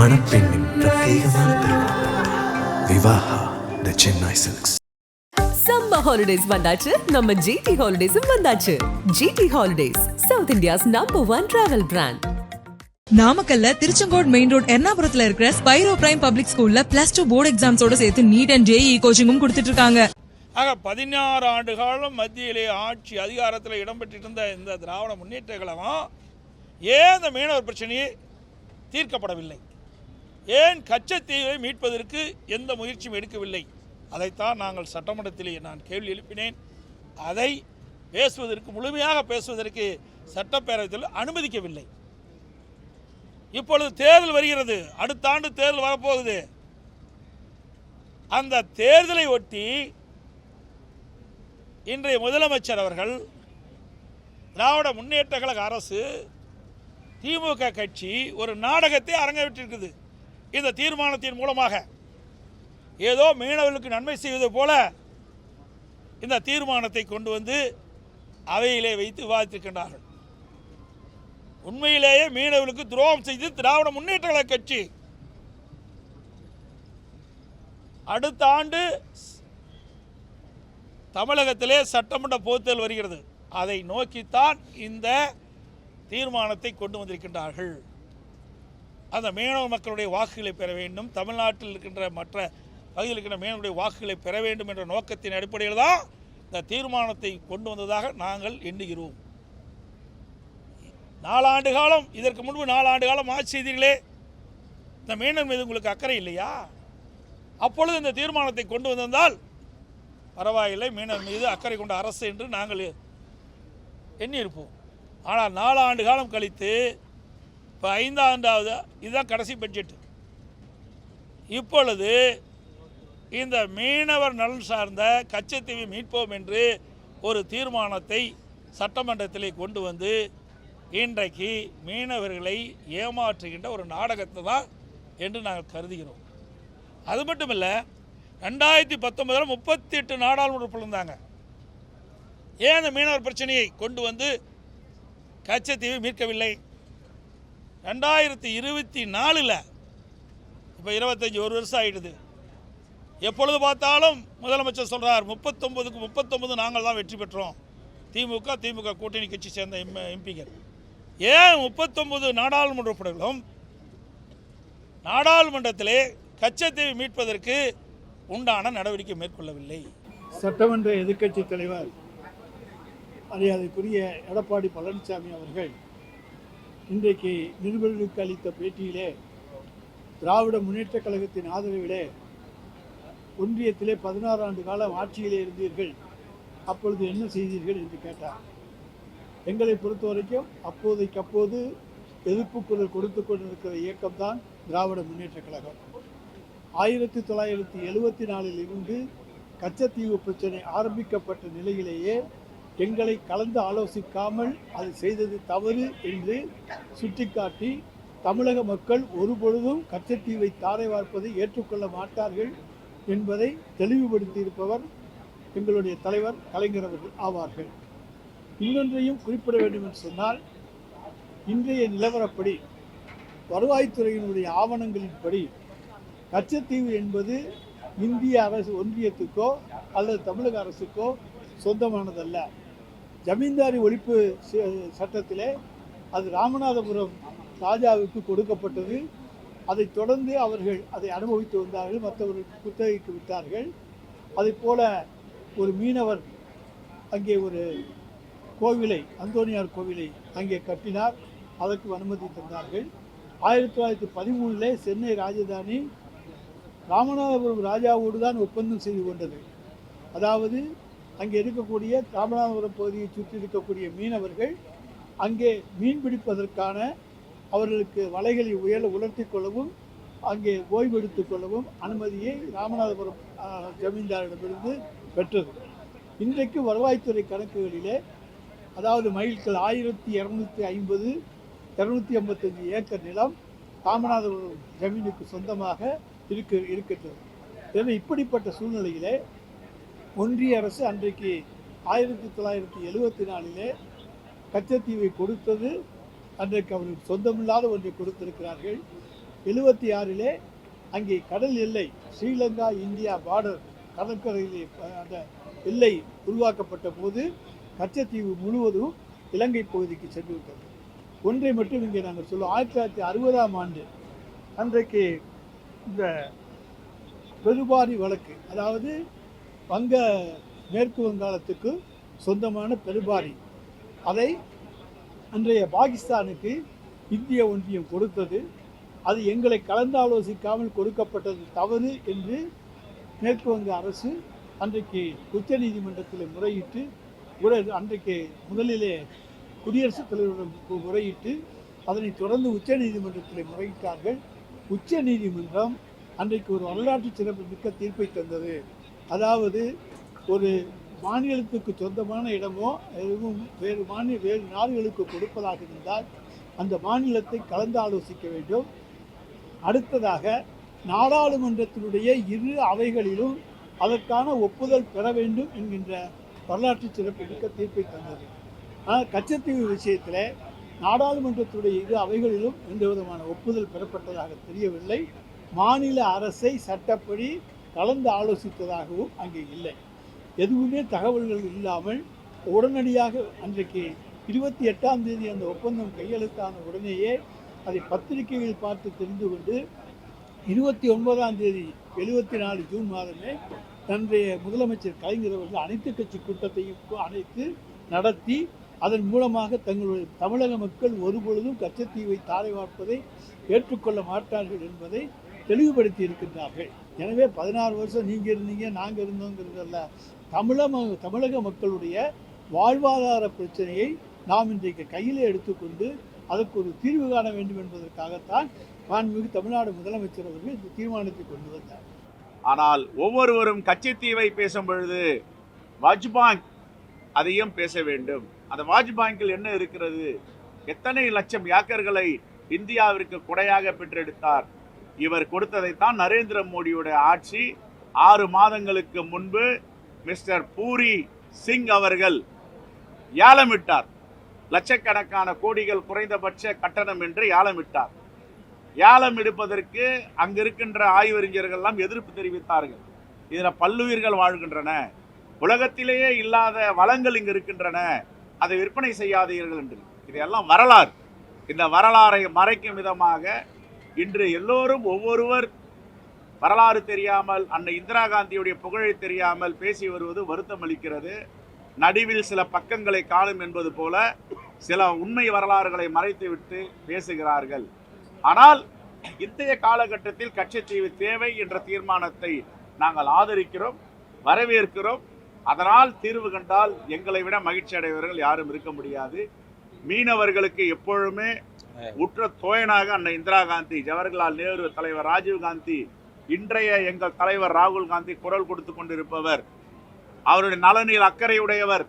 மணப்பெண்ணின் பிரத்யேகமான திருமணம். Vivaha the Chennai silks summer holidays வந்தாச்சு. நம்ம ஜிடி ஹாலிடேஸும் வந்தாச்சு. GT holidays South India's number one travel brand நாமக்கல்ல திருச்செங்கோடு மெயின் ரோட் எர்ணாபுரத்துல இருக்கிற ஸ்பைரோ பிரைம் பப்ளிக் ஸ்கூல்ல பிளஸ் டூ போர்டு எக்ஸாம்ஸோட சேர்த்து நீட் அண்ட் ஜேஇ கோச்சிங்கும் கொடுத்துட்டு இருக்காங்க ஆக பதினாறு ஆண்டு காலம் மத்தியிலே ஆட்சி அதிகாரத்தில் இடம்பெற்றிருந்த இந்த திராவிட முன்னேற்ற கழகம் ஏன் இந்த மீனவர் பிரச்சனையை தீர்க்கப்படவில்லை? ஏன் கச்சத்தீவை மீட்பதற்கு எந்த முயற்சியும் எடுக்கவில்லை? அதைத்தான் நாங்கள் சட்டமன்றத்திலே நான் கேள்வி எழுப்பினேன். அதை பேசுவதற்கு முழுமையாக பேசுவதற்கு சட்டப்பேரவையில் அனுமதிக்கவில்லை. இப்பொழுது தேர்தல் வருகிறது. அடுத்த ஆண்டு தேர்தல் வரப்போகுது. அந்த தேர்தலை ஒட்டி இன்றைய முதலமைச்சர் அவர்கள் திராவிட முன்னேற்ற கழக அரசு திமுக கட்சி ஒரு நாடகத்தை அரங்கேற்றிருக்குது. இந்த தீர்மானத்தின் மூலமாக ஏதோ மீனவர்களுக்கு நன்மை செய்வது போல இந்த தீர்மானத்தை கொண்டு வந்து அவையிலே வைத்து விவாதித்திருக்கின்றார்கள். உண்மையிலேயே மீனவர்களுக்கு துரோகம் செய்து திராவிட முன்னேற்ற கழக கட்சி அடுத்த ஆண்டு தமிழகத்திலே சட்டமன்ற பொதுத்தேர்தல் வருகிறது. அதை நோக்கித்தான் இந்த தீர்மானத்தை கொண்டு வந்திருக்கின்றார்கள். அந்த மீனவ மக்களுடைய வாக்குகளை பெற வேண்டும். தமிழ்நாட்டில் இருக்கின்ற மற்ற பகுதியில் இருக்கின்ற மீனவருடைய வாக்குகளை பெற வேண்டும் என்ற நோக்கத்தின் அடிப்படையில் தான் இந்த தீர்மானத்தை கொண்டு வந்ததாக நாங்கள் எண்ணுகிறோம். நாலாண்டு காலம் இதற்கு முன்பு நாலாண்டு காலம் ஆட்சி செய்தீர்களே. இந்த மீனவர் மீது உங்களுக்கு அக்கறை இல்லையா? அப்பொழுது இந்த தீர்மானத்தை கொண்டு வந்திருந்தால் பரவாயில்லை மீனவர் மீது அக்கறை கொண்ட அரசு என்று நாங்கள் எண்ணியிருப்போம். ஆனால் நாலு ஆண்டு காலம் கழித்து இப்போ ஐந்தாண்டாவது இதுதான் கடைசி பட்ஜெட்டு இப்பொழுது இந்த மீனவர் நலன் சார்ந்த கச்சத்தீவை மீட்போம் என்று ஒரு தீர்மானத்தை சட்டமன்றத்திலே கொண்டு வந்து இன்றைக்கு மீனவர்களை ஏமாற்றுகின்ற ஒரு நாடகத்தை தான் என்று நாங்கள் கருதுகிறோம். அது மட்டும் இல்லை ரெண்டாயிரத்தி பத்தொன்பதில் முப்பத்தி எட்டு நாடாளுமன்ற இருந்தாங்க. ஏன் அந்த மீனவர் பிரச்சனையை கொண்டு வந்து கச்சத்தீவை மீட்கவில்லை? ரெண்டாயிரத்தி இருபத்தி நாலில் இப்போ இருபத்தஞ்சி ஒரு வருஷம் ஆகிடுது எப்பொழுது பார்த்தாலும் முதலமைச்சர் சொல்கிறார் முப்பத்தொம்பதுக்கு முப்பத்தொம்பது நாங்கள் தான் வெற்றி பெற்றோம். திமுக திமுக கூட்டணி கட்சி சேர்ந்த எம் எம்பிகள். ஏன் முப்பத்தொம்பது நாடாளுமன்ற உறுப்பினர்களும் நாடாளுமன்றத்திலே கச்சத்தீவை மீட்பதற்கு உண்டான நடவடிக்கை மேற்கொள்ளவில்லை? சட்டமன்ற எதிர்க்கட்சி தலைவர் மரியாதைக்குரிய எடப்பாடி பழனிசாமி அவர்கள் இன்றைக்கு நிருபர்களுக்கு அளித்த பேட்டியிலே திராவிட முன்னேற்றக் கழகத்தின் ஆதரவிலே ஒன்றியத்திலே பதினாறு ஆண்டு காலம் ஆட்சியிலே இருந்தீர்கள். அப்பொழுது என்ன செய்தீர்கள் என்று கேட்டார். எங்களை பொறுத்த வரைக்கும் அப்போதைக்கு அப்போது எதிர்ப்பு குரல் கொடுத்து கொண்டிருக்கிற இயக்கம்தான் திராவிட முன்னேற்றக் கழகம். ஆயிரத்தி தொள்ளாயிரத்தி எழுவத்தி நாலில் இருந்து கச்சத்தீவு பிரச்சனை ஆரம்பிக்கப்பட்ட நிலையிலேயே எங்களை கலந்து ஆலோசிக்காமல் அது செய்தது தவறு என்று சுட்டிக்காட்டி தமிழக மக்கள் ஒருபொழுதும் கச்சத்தீவை தாரை வார்ப்பதை ஏற்றுக்கொள்ள மாட்டார்கள் என்பதை தெளிவுபடுத்தியிருப்பவர் எங்களுடைய தலைவர் கலைஞர் அவர்கள் ஆவார்கள். இன்னொன்றையும் குறிப்பிட வேண்டும் என்று சொன்னால் இன்றைய நிலவரப்படி வருவாய்த்துறையினுடைய ஆவணங்களின்படி கச்சத்தீவு என்பது இந்திய அரசு ஒன்றியத்துக்கோ அல்லது தமிழக அரசுக்கோ சொந்தமானதல்ல. ஜமீன்தாரி ஒழிப்பு ச- சட்டத்திலே அது ராமநாதபுரம் ராஜாவுக்கு கொடுக்கப்பட்டது. அதைத் தொடர்ந்து அவர்கள் அதை அனுபவித்து வந்தார்கள். மற்றவர்கள் குத்தகைக்கு விட்டார்கள். அதைப் போல ஒரு மீனவர் அங்கே ஒரு கோவிலை அந்தோனியார் கோவிலை அங்கே கட்டினார். அதற்கு அனுமதி தந்தார்கள். ஆயிரத்தி தொள்ளாயிரத்தி பதிமூணில் சென்னை ராஜதானி ராமநாதபுரம் ராஜாவோடு தான் ஒப்பந்தம் செய்து கொண்டது. அதாவது அங்கே இருக்கக்கூடிய ராமநாதபுரம் பகுதியை சுற்றி இருக்கக்கூடிய மீனவர்கள் அங்கே மீன் பிடிப்பதற்கான அவர்களுக்கு வலைகளை உயர உலர்த்தி கொள்ளவும் அங்கே ஓய்வெடுத்துக் கொள்ளவும் அனுமதியை ராமநாதபுரம் ஜமீன்தாரிடமிருந்து பெற்றது. இன்றைக்கு வருவாய்த்துறை கணக்குகளிலே அதாவது மைல்கள் ஆயிரத்தி இரநூத்தி ஐம்பது இரநூத்தி ஐம்பத்தஞ்சு ஏக்கர் நிலம் ராமநாதபுரம் ஜமீனுக்கு சொந்தமாக இருக்கு இருக்கின்றது. எனவே இப்படிப்பட்ட சூழ்நிலையிலே ஒன்றிய அரசு அன்றைக்கு ஆயிரத்தி தொள்ளாயிரத்தி எழுபத்தி நாலிலே கச்சத்தீவை கொடுத்தது. அன்றைக்கு அவர்களுக்கு சொந்தமில்லாத ஒன்றை கொடுத்திருக்கிறார்கள். எழுபத்தி ஆறிலே அங்கே கடல் எல்லை ஸ்ரீலங்கா இந்தியா பார்டர் கடற்கரையிலே அந்த எல்லை உருவாக்கப்பட்ட போது கச்சத்தீவு முழுவதும் இலங்கை பகுதிக்கு சென்று விட்டது. ஒன்றை மட்டும் இங்கே நாங்கள் சொல்லுவோம். ஆயிரத்தி தொள்ளாயிரத்தி அறுபதாம் ஆண்டு அன்றைக்கு இந்த பெருபாரி வழக்கு அதாவது வங்க மேற்கு வங்காளத்துக்கு சொந்தமான பெருபாரி. அதை அன்றைய பாகிஸ்தானுக்கு இந்திய ஒன்றியம் கொடுத்தது. அது எங்களை கலந்தாலோசிக்காமல் கொடுக்கப்பட்டது தவறு என்று மேற்கு வங்க அரசு அன்றைக்கு உச்சநீதிமன்றத்தில் முறையிட்டு உட அன்றைக்கு முதலிலே குடியரசுத் தலைவரிடம் முறையிட்டு அதனைத் தொடர்ந்து உச்சநீதிமன்றத்தில் முறையிட்டார்கள். உச்சநீதிமன்றம் அன்றைக்கு ஒரு வரலாற்று சிறப்பு மிக்க தீர்ப்பை தந்தது. அதாவது ஒரு மாநிலத்துக்கு சொந்தமான இடமோ எதுவும் வேறு மாநில வேறு நாடுகளுக்கு கொடுப்பதாக இருந்தால் அந்த மாநிலத்தை கலந்து ஆலோசிக்க வேண்டும். அடுத்ததாக நாடாளுமன்றத்தினுடைய இரு அவைகளிலும் அதற்கான ஒப்புதல் பெற வேண்டும் என்கின்ற வரலாற்று சிறப்புமிக்க தீர்ப்பை தந்தது. ஆனால் கச்சத்தீவு விஷயத்தில் நாடாளுமன்றத்துடைய இரு அவைகளிலும் எந்த விதமான ஒப்புதல் பெறப்பட்டதாக தெரியவில்லை. மாநில அரசை சட்டப்படி கலந்து ஆலோசித்ததாகவும் அங்கே இல்லை. எதுவுமே தகவல்கள் இல்லாமல் உடனடியாக அன்றைக்கு இருபத்தி எட்டாம் தேதி அந்த ஒப்பந்தம் கையெழுத்தான உடனேயே அதை பத்திரிகையில் பார்த்து தெரிந்து கொண்டு இருபத்தி ஒன்பதாம் தேதி எழுபத்தி நாலு ஜூன் மாதமே தன்னுடைய முதலமைச்சர் கலைஞர் அவர்கள் அனைத்து கட்சி கூட்டத்தையும் அழைத்து நடத்தி அதன் மூலமாக தங்களுடைய தமிழக மக்கள் ஒருபொழுதும் கச்சத்தீவை தாரை வார்ப்பதை ஏற்றுக்கொள்ள மாட்டார்கள் என்பதை தெளிவுபடுத்தி இருக்கின்றார்கள். எனவே பதினாறு வருஷம் நீங்கள் இருந்தீங்க நாங்கள் இருந்தோங்கிறதல்ல. தமிழக தமிழக மக்களுடைய வாழ்வாதார பிரச்சனையை நாம் இன்றைக்கு கையில் எடுத்துக்கொண்டு அதற்கு ஒரு தீர்வு காண வேண்டும் என்பதற்காகத்தான் மாண்புமிகு தமிழ்நாடு முதலமைச்சர் அவர்கள் இந்த தீர்மானத்தை கொண்டு வந்தார். ஆனால் ஒவ்வொருவரும் கச்சத்தீவை பேசும் பொழுது வாஜ்பாங் அதையும் பேச வேண்டும். அந்த வாஜ்பாங்கில் என்ன இருக்கிறது? எத்தனை லட்சம் ஏக்கர்களை இந்தியாவிற்கு கொடையாக பெற்றெடுத்தார்? இவர் கொடுத்ததைத்தான் நரேந்திர மோடியுடைய ஆட்சி ஆறு மாதங்களுக்கு முன்பு மிஸ்டர் பூரி சிங் அவர்கள் ஏலமிட்டார் லட்சக்கணக்கான கோடிகள் குறைந்தபட்ச கட்டணம் என்று ஏலமிட்டார் ஏலம் எடுப்பதற்கு அங்கிருக்கின்ற இருக்கின்ற எதிர்ப்பு தெரிவித்தார்கள். இதில் பல்லுயிர்கள் வாழ்கின்றன. உலகத்திலேயே இல்லாத வளங்கள் இங்கு இருக்கின்றன. அதை விற்பனை செய்யாதீர்கள் என்று. இதையெல்லாம் வரலாறு. இந்த வரலாறை மறைக்கும் விதமாக இன்று எல்லோரும் ஒவ்வொருவர் வரலாறு தெரியாமல் அன்னை இந்திரா காந்தியுடைய புகழை தெரியாமல் பேசி வருவது வருத்தம் அளிக்கிறது. நடுவில் சில பக்கங்களை காணும் என்பது போல சில உண்மை வரலாறுகளை மறைத்துவிட்டு பேசுகிறார்கள். ஆனால் இன்றைய காலகட்டத்தில் கட்சித்தீவு தேவை என்ற தீர்மானத்தை நாங்கள் ஆதரிக்கிறோம் வரவேற்கிறோம். அதனால் தீர்வு கண்டால் எங்களை விட மகிழ்ச்சி அடைவர்கள் யாரும் இருக்க முடியாது. மீனவர்களுக்கு எப்பொழுதுமே உற்ற தோயனாக அன்னை இந்திரா காந்தி ஜவஹர்லால் நேரு தலைவர் ராஜீவ் காந்தி இன்றைய எங்கள் தலைவர் ராகுல் காந்தி குரல் கொடுத்து கொண்டிருப்பவர் அவருடைய நலனில் அக்கறையுடையவர்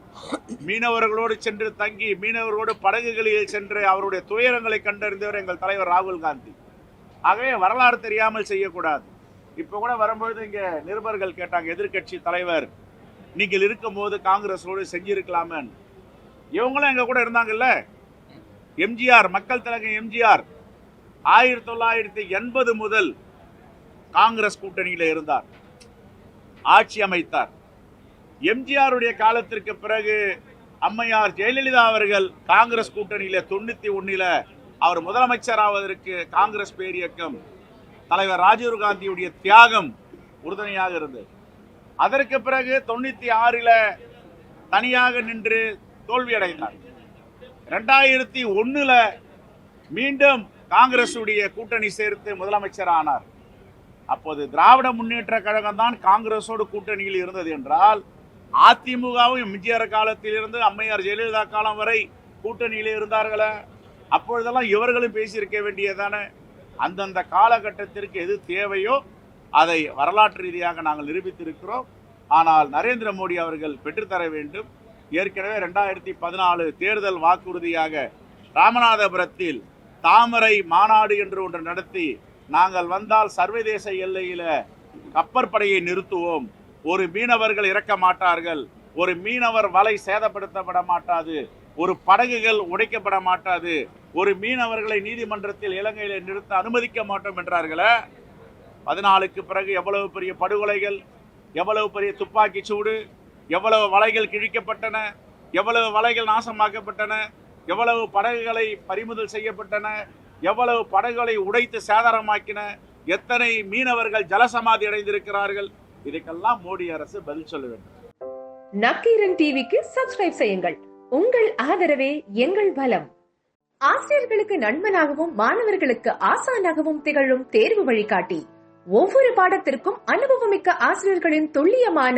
மீனவர்களோடு சென்று தங்கி மீனவர்களோடு படகுகளில் சென்று அவருடைய துயரங்களை கண்டறிந்தவர் எங்கள் தலைவர் ராகுல் காந்தி. ஆகவே வரலாறு தெரியாமல் செய்யக்கூடாது. இப்போ கூட வரும்பொழுது இங்கே நிருபர்கள் கேட்டாங்க எதிர்க்கட்சி தலைவர் நீங்கள் இருக்கும்போது காங்கிரஸோடு செஞ்சிருக்கலாமே இவங்களும் எங்க கூட இருந்தாங்கல்ல? எம்ஜிஆர் மக்கள் தலைவர் எம்ஜிஆர் ஆயிரத்தி தொள்ளாயிரத்தி எண்பது முதல் காங்கிரஸ் கூட்டணியில இருந்தார். ஆட்சி அமைத்தார். எம்ஜிஆருடைய காலத்திற்கு பிறகு அம்மையார் ஜெயலலிதா அவர்கள் காங்கிரஸ் கூட்டணியில தொண்ணூத்தி ஒண்ணுல அவர் முதலமைச்சராவதற்கு காங்கிரஸ் பேரியக்கம் தலைவர் ராஜீவ் காந்தியுடைய தியாகம் உறுதுணையாக இருந்தது. அதற்கு பிறகு தொண்ணூத்தி ஆறில் தனியாக நின்று தோல்வியடைந்தார். ரெண்டாயிரத்தி ஒன்றில் மீண்டும் காங்கிரசுடைய கூட்டணி சேர்த்து முதலமைச்சர் ஆனார் அப்போது திராவிட முன்னேற்ற கழகம் தான் காங்கிரஸோடு கூட்டணியில் இருந்தது என்றால் அதிமுகவும் எம்ஜிஆர் காலத்திலிருந்து அம்மையார் ஜெயலலிதா காலம் வரை கூட்டணியிலே இருந்தார்களே. அப்பொழுதெல்லாம் இவர்களும் பேசியிருக்க வேண்டியதானே அந்தந்த காலகட்டத்திற்கு எது தேவையோ அதை வரலாற்று ரீதியாக நாங்கள் நிரூபித்திருக்கிறோம். ஆனால் நரேந்திர மோடி அவர்கள் பெற்றுத்தர வேண்டும். ஏற்கனவே ரெண்டாயிரத்தி பதினாலு தேர்தல் வாக்குறுதியாக ராமநாதபுரத்தில் தாமரை மாநாடு என்று ஒன்று நடத்தி நாங்கள் வந்தால் சர்வதேச எல்லையில் கப்பற்படையை நிறுத்துவோம். ஒரு மீனவர்கள் இறக்க மாட்டார்கள். ஒரு மீனவர் வலை சேதப்படுத்தப்பட மாட்டாது. ஒரு படகுகள் உடைக்கப்பட மாட்டாது. ஒரு மீனவர்களை நீதிமன்றத்தில் இலங்கையில் நிறுத்த அனுமதிக்க மாட்டோம் என்றார்களே. பதினாலுக்கு பிறகு எவ்வளவு பெரிய படுகொலைகள் எவ்வளவு பெரிய துப்பாக்கி சூடு எவ்வளவு வலைகள் கிழிக்கப்பட்டன எவ்வளவு வலைகள் நாசமாக்கப்பட்டன எவ்வளவு படகுகளை பறிமுதல் செய்யப்பட்டன எவ்வளவு படகுகளை உடைத்து சேதாரமாக்கின எத்தனை மீனவர்கள் ஜலசமாதி அடைந்திருக்கிறார்கள் இதுக்கெல்லாம் மோடி அரசு பதில் சொல்ல வேண்டும். நக்கீரன் டிவிக்கு சப்ஸ்கிரைப் செய்யுங்கள். உங்கள் ஆதரவே எங்கள் பலம் ஆசிரியர்களுக்கு நண்பனாகவும் மாணவர்களுக்கு ஆசானாகவும் திகழும் தேர்வு வழிகாட்டி. ஒவ்வொரு பாடத்திற்கும் அனுபவமிக்க ஆசிரியர்களின் துல்லியமான